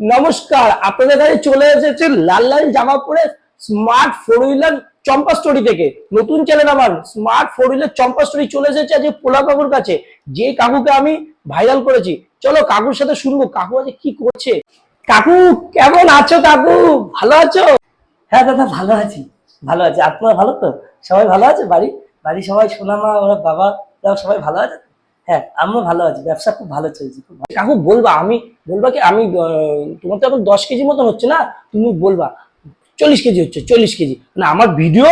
নমস্কার, আপনাদের কাছে চলে এসেছে লাল লাল জামা পরে smart four wheeler Champa story থেকে। নতুন চ্যানেল আমার, smart four wheeler Champa story চলে এসেছে আজকে পোলা কাকুর কাছে। যে কাকুকে আমি ভাইরাল করেছি। চলো কাকুর সাথে শুনব, কাকু আজ কি করছে? কাকু, কেমন আছো কাকু? ভালো আছো? হ্যাঁ দাদা, ভালো আছি ভালো আছি। আপনারা ভালো তো? সবাই ভালো আছে বাড়ি? বাড়ি সবাই সোনামা ওরা বাবা সবাই ভালো আছে? হ্যাঁ আমরা ভালো আছি ব্যবসা খুব ভালো চলছে খুব কাকু বলবা আমি বলবা কি আমি তোমার তো এখন দশ কেজি মতন হচ্ছে না? তুমি বলবা চল্লিশ কেজি হচ্ছে চল্লিশ কেজি। না আমার ভিডিও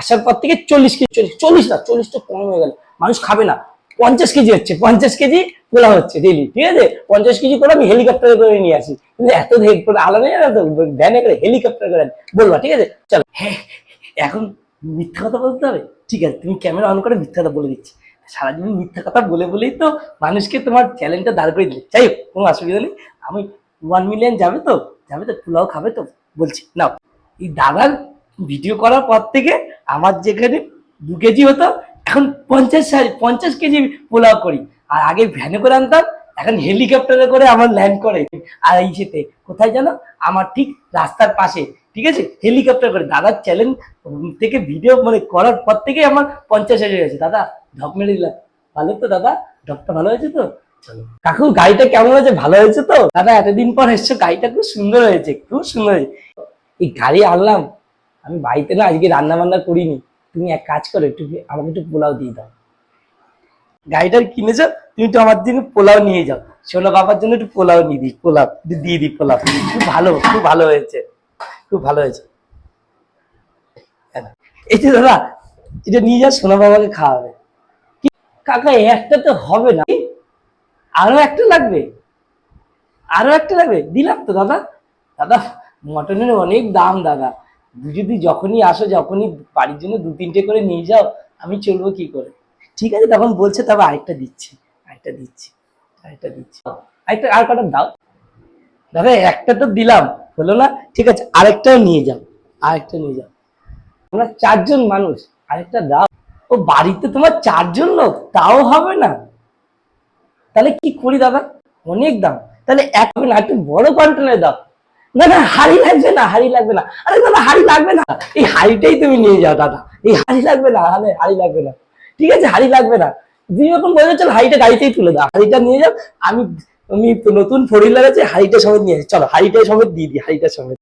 আসার পর থেকে চল্লিশ কেজি চল্লিশ চল্লিশ না চল্লিশ তো কম হয়ে গেল। মানুষ খাবে না। পঞ্চাশ কেজি হচ্ছে পঞ্চাশ কেজি কোলা হচ্ছে ডেলি ঠিক আছে? পঞ্চাশ কেজি করে আমি হেলিকপ্টারে করে নিয়ে আসি। কিন্তু এত আলাদা নেই না তো ভ্যানে করে হেলিকপ্টার করে বলবা ঠিক আছে? চলো। হ্যাঁ এখন মিথ্যা কথা বলতে হবে? ঠিক আছে তুমি ক্যামেরা অন করে মিথ্যা কথা বলে দিচ্ছি। সারাদিন মিথ্যা কথা বলে বলেই তো মানুষকে তোমার চ্যালেঞ্জটা দাঁড় করে দিলে। যাই হোক, কোনো অসুবিধা নেই। আমি ওয়ান মিলিয়ন যাবে তো যাবে তো, পোলাও খাবে তো, বলছি, নাও। এই দাদার ভিডিও করার পর থেকে আমার যেখানে দু কেজি হতো, এখন পঞ্চাশ সাড়ে পঞ্চাশ কেজি পোলাও করি। আর আগে ভ্যানে করে আনতাম এখন হেলিকপ্টারে করে আমার ল্যান্ড করে। আর এই সেতে কোথায় জানো? আমার ঠিক রাস্তার পাশে, ঠিক আছে? হেলিকপ্টার করে। দাদার চ্যালেঞ্জ থেকে ভিডিও মানে করার পর থেকে আমার পঞ্চাশ হাজার গেছে দাদা ঢপ মেরে দিলাম। ভালো তো দাদা? ঢপটা ভালো হয়েছে তো? কাকু, গাড়িটা কেমন হয়েছে? ভালো হয়েছে তো? দাদা, এতদিন পর এসছো, গাড়িটা খুব সুন্দর হয়েছে, খুব সুন্দর হয়েছে। এই গাড়ি আনলাম। আমি বাড়িতে না আজকে রান্না বান্না করিনি। তুমি এক কাজ করো, একটু আমাকে একটু পোলাও দিয়ে দাও। গাড়িটা কিনেছো? তুমি তো আমার জন্য পোলাও নিয়ে যাও। সোনা বাবার জন্য একটু পোলাও নিয়ে দিই, পোলাও দিয়ে দিই পোলাও। খুব ভালো খুব ভালো হয়েছে, খুব ভালো হয়েছে। হ্যাঁ। এই যে দাদা, এটা নিয়ে যা, সোনা বাবাকে খাওয়াবে। কাকা একটা তো হবে না। আরও একটা লাগবে? আরও একটা লাগবে? দিলাম তো দাদা। দাদা, মটনের অনেক দাম দাদা। যদি যখনই আসো, যখনই বাড়ির জন্য দু তিনটে করে নিয়ে যাও, আমি চলবো কি করে? ঠিক আছে, তখন বলছে, তবে আরেকটা দিচ্ছি। আরেকটা দিচ্ছি আরেকটা দিচ্ছি। একটা আর কটা দাও? দাদা, একটা তো দিলাম, হলো না? ঠিক আছে, আরেকটাও নিয়ে যাও, আরেকটা নিয়ে যাও। আমরা চারজন মানুষ, আরেকটা দাও। ও, বাড়িতে তোমার চারজন লোক, তাও হবে না? তাহলে কি করি দাদা? অনেক দাম। তাহলে এক হবে না একটু বড় কন্টেনার দাও। না না, হাড়ি লাগবে না, হাড়ি লাগবে না। আরে দাদা, হাড়ি লাগবে না। এই হাড়িটাই তুমি নিয়ে যাও, দাদা। এই হাড়ি লাগবে না হাড়ি লাগবে না। ঠিক আছে, হাড়ি লাগবে না। তুমি যখন বলে চল হাড়িটা গাড়িতেই তুলে দাও। হাড়িটা নিয়ে যাও, আমি আমি নতুন ফোর হুইলার আছে হাড়িটা সমেত নিয়ে আসি চলো, হাড়িটা সমেত দিয়ে দিই, হাড়িটা সমেত।